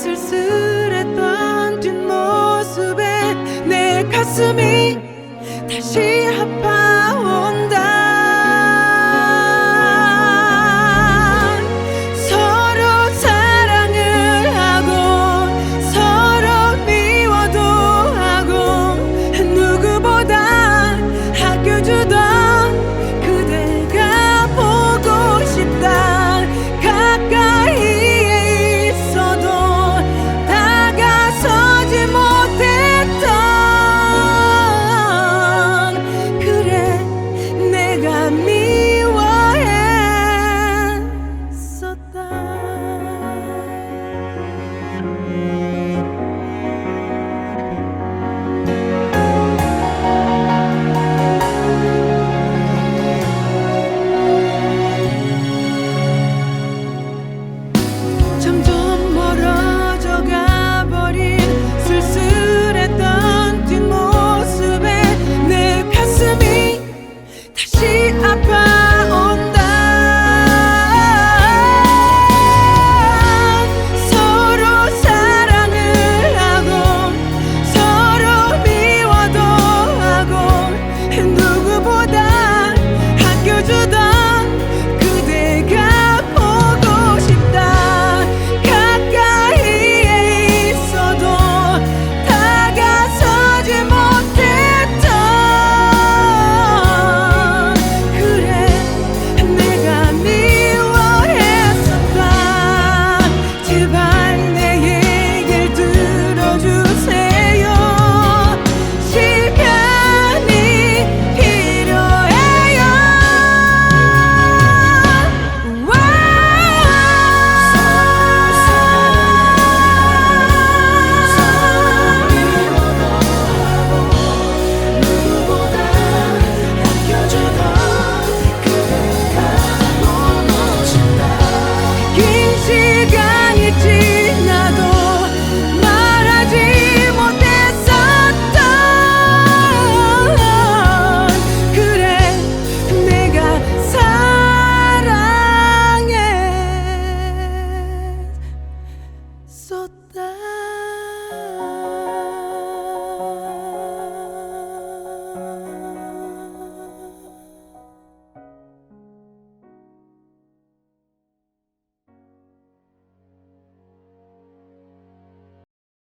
쓸쓸했던 뒷모습에 내 가슴이 다시 아파